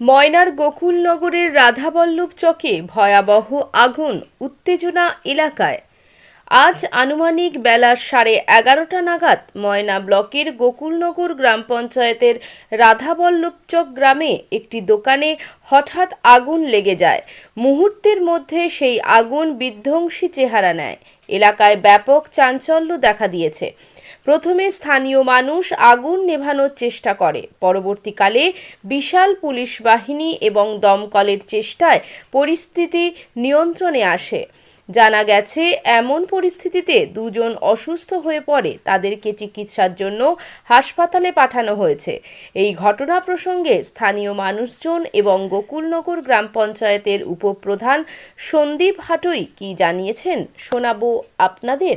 ময়নার গোকুলনগরের রাধাবল্লভ চকে ভয়াবহ আগুন উত্তেজনা এলাকায়। আজ আনুমানিক বেলা সাড়ে এগারোটা নাগাদ ময়না ব্লকের গোকুলনগর গ্রাম পঞ্চায়েতের রাধাবল্লভচক গ্রামে একটি দোকানে হঠাৎ আগুন লেগে যায়। মুহূর্তের মধ্যে সেই আগুন বিধ্বংসী চেহারা নেয়। এলাকায় ব্যাপক চাঞ্চল্য দেখা দিয়েছে। প্রথমে স্থানীয় মানুষ আগুন নেভানোর চেষ্টা করে। পরবর্তীকালে বিশাল পুলিশ বাহিনী এবং দমকলের চেষ্টায় পরিস্থিতি নিয়ন্ত্রণে আসে। জানা গেছে, এমন পরিস্থিতিতে দুজন অসুস্থ হয়ে পড়ে, তাদেরকে চিকিৎসার জন্য হাসপাতালে পাঠানো হয়েছে। এই ঘটনা প্রসঙ্গে স্থানীয় মানুষজন এবং গোকুলনগর গ্রাম পঞ্চায়েতের উপপ্রধান সন্দীপ হাটই কি জানিয়েছেন, শোনাবো আপনাদের।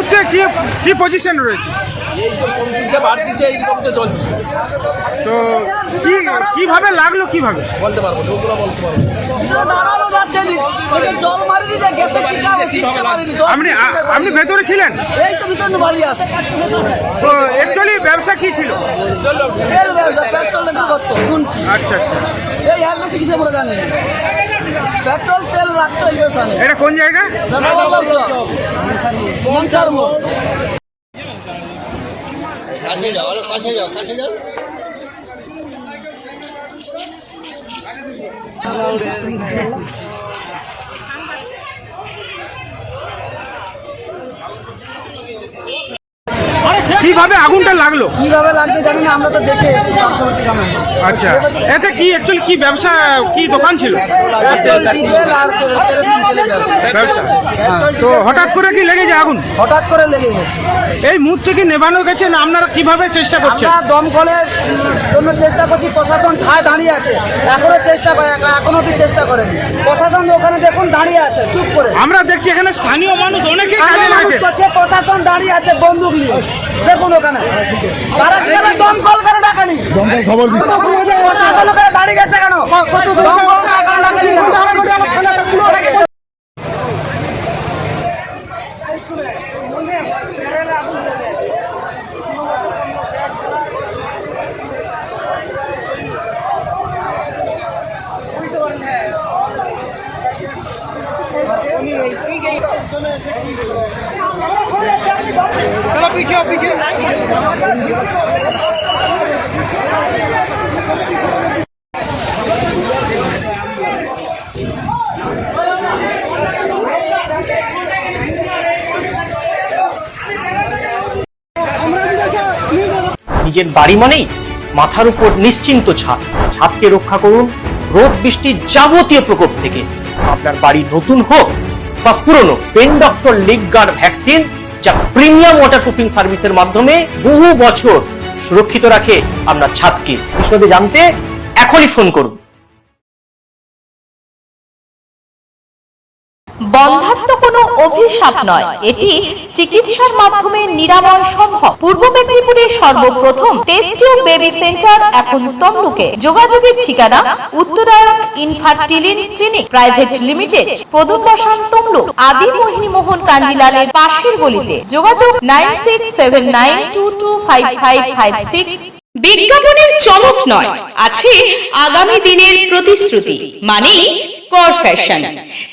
মুহূর্তে কি কি পজিশন রয়েছে? তো কি কীভাবে লাগল কীভাবে? বলতে পারব বলতে আপনি আপনি ভেতরে ছিলেন? এই তো অ্যাকচুয়ালি ব্যবসা কি ছিল? আচ্ছা আচ্ছা। এই আর বেশি কিছু আমরা জানি। পেট্রোল তেল রাখতে নেই এটা কোন জায়গা? মনসার মোড় কাছে যাও কাছে যাও কাছে যাও কীভাবে আগুনটা লাগল? কীভাবে লাগবে জানি না আমরা তো দেখে এসেছি পার্শ্ববর্তী গ্রামে আচ্ছা। এতে কি অ্যাকচুয়ালি কি ব্যবসা কি দোকান ছিল? পেট্রোল ডিজেল আর কেরোসিন তেলের ব্যবসা। ব্যবসা তো হঠাৎ করে কি লেগে যায় আগুন? হঠাৎ করে লেগে গেছে। এই মুহূর্তে কি নেভানো গেছে না আপনারা কীভাবে চেষ্টা করছেন? আমরা দমকলের জন্য চেষ্টা করছি প্রশাসন ঠায় দাঁড়িয়ে আছে। এখনও চেষ্টা করে এখনও অব্দি চেষ্টা করেনি। প্রশাসন ওখানে দেখুন দাঁড়িয়ে আছে চুপ করে। আমরা দেখছি এখানে স্থানীয় মানুষ অনেকেই কাজে সাধারণ মানুষ লাগছে। করছে, প্রশাসন দাঁড়িয়ে আছে বন্দুক নিয়ে। দেখুন ওখানে তারা কীভাবে দমকল করে ডাকেনি দমকল খবর প্রশাসন ওখানে দাঁড়িয়ে গেছে কেন দমকল নিজের বাড়ি মানেই মাথার উপর নিশ্চিন্ত ছাদ। ছাদকে রক্ষা করুন রোদ বৃষ্টির যাবতীয় প্রকোপ থেকে। আপনার বাড়ি নতুন হোক বা পুরনো, pen doctor leak guard vaccine যা প্রিমিয়াম ওয়াটারপ্রুফিং সার্ভিসের মাধ্যমে বহু বছর সুরক্ষিত রাখে আপনার ছাদকে। বিশদে জানতে এখনই ফোন করুন। বন্ধাত্ম কোনো অভিশাপ নয়। এটি চিকিৎসার মাধ্যমে নিরাময় সম্ভব। পূর্ব মেদিনীপুরের সর্বপ্রথম টেস্টিও বেবি সেন্টার এখন তমলুকে। যোগাযোগের ঠিকানা Uttarayan infertility clinic private limited প্রদূত বসান তমলুক আদি মোহিনী মোহন কাঞ্জিলালের পাশের গলিতে। যোগাযোগ nine six seven nine two two five five five six বিজ্ঞাপনের চমক নয়, আছে আগামী দিনের প্রতিশ্রুতি মানে কর ফ্যাশন